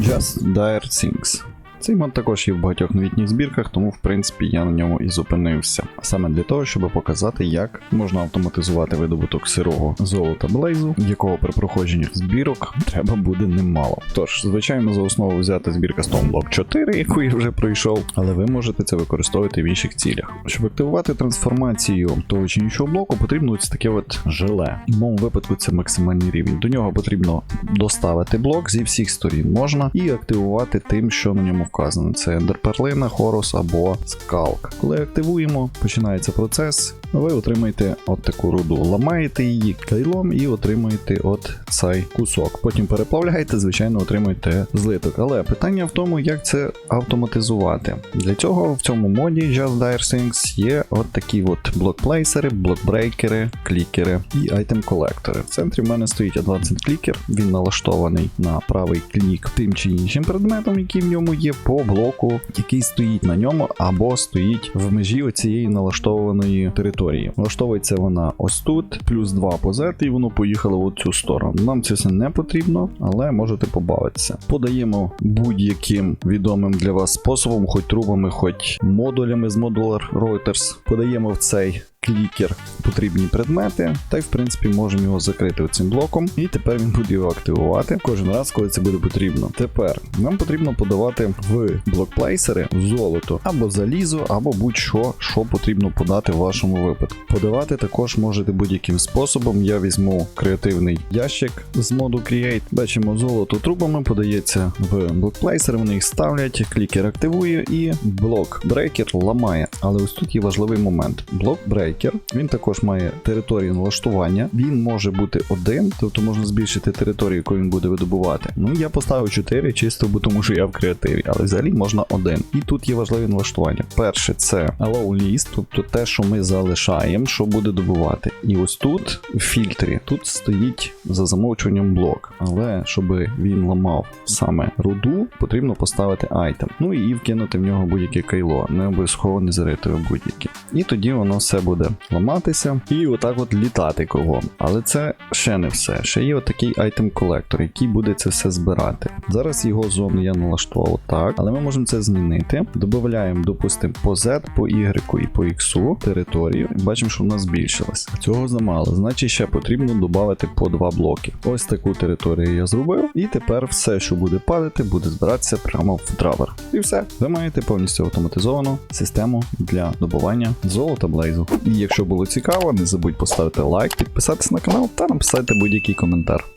Just Dire Things. Цей мод також є в багатьох новітніх збірках, тому в принципі я на ньому і зупинився. Саме для того, щоб показати, як можна автоматизувати видобуток сирого золота Блейзу, якого при проходженні збірок треба буде немало. Тож, звичайно, за основу взяти збірка Stoneblock 4, яку я вже пройшов, але ви можете це використовувати в інших цілях. Щоб активувати трансформацію того чи іншого блоку, потрібно ось таке от желе. В моєму випадку це максимальний рівень. До нього потрібно доставити блок зі всіх сторін можна і активувати тим, що на ньому вказано. Це ендерперлина, хорус або скалк. Коли активуємо, починається процес. Ви отримаєте от таку руду, ламаєте її кайлом і отримуєте от цей кусок. Потім переплавляєте, звичайно, отримуєте злиток. Але питання в тому, як це автоматизувати. Для цього в цьому моді Just Dire Things є от такі от блокплейсери, блокбрейкери, клікери і айтем колектори. В центрі в мене стоїть Advanced клікер, він налаштований на правий клік тим чи іншим предметом, який в ньому є, по блоку, який стоїть на ньому, або стоїть в межі оцієї налаштованої території. Налаштовується вона ось тут, плюс 2 по Z, і воно поїхало в цю сторону. Нам це все не потрібно, але можете побавитися. Подаємо будь-яким відомим для вас способом, хоч трубами, хоч модулями з Modular Reuters. Подаємо в цей клікер потрібні предмети, та й в принципі можемо його закрити цим блоком, і тепер він буде його активувати кожен раз, коли це буде потрібно. Тепер нам потрібно подавати в блокплейсери золото або залізо, або будь-що, що потрібно подати в вашому випадку. Подавати також можете будь-яким способом. Я візьму креативний ящик з моду Create. Бачимо, золото трубами подається в блокплейсери, вони їх ставлять, клікер активує і блок брейкер ламає. Але ось тут є важливий момент. Блок брейкер він також має територію налаштування. Він може бути один, тобто можна збільшити територію, яку він буде видобувати. Ну я поставив 4 чисто, бо тому що я в креативі, але взагалі можна один. І тут є важливі налаштування. Перше це allow list, тобто те, що ми залишаємо, що буде добувати. І ось тут в фільтрі тут стоїть за замовчуванням блок. Але щоб він ламав саме руду, потрібно поставити айтем. Ну і вкинути в нього будь-яке кайло, не обов'язково не зарити будь-яке. І тоді воно все буде ламатися і отак от літати кругом. Але це ще не все. Ще є отакий айтем колектор, який буде це все збирати. Зараз його зону я налаштував так, але ми можемо це змінити. Додаємо, допустимо, по Z, по Y і по X територію. Бачимо, що в нас збільшилось. Цього замало. Значить, ще потрібно додати по два блоки. Ось таку територію я зробив. І тепер все, що буде падати, буде збиратися прямо в драйвер. І все. Ви маєте повністю автоматизовану систему для добування золота блейзу. І якщо було цікаво, не забудь поставити лайк, підписатися на канал та написати будь-який коментар.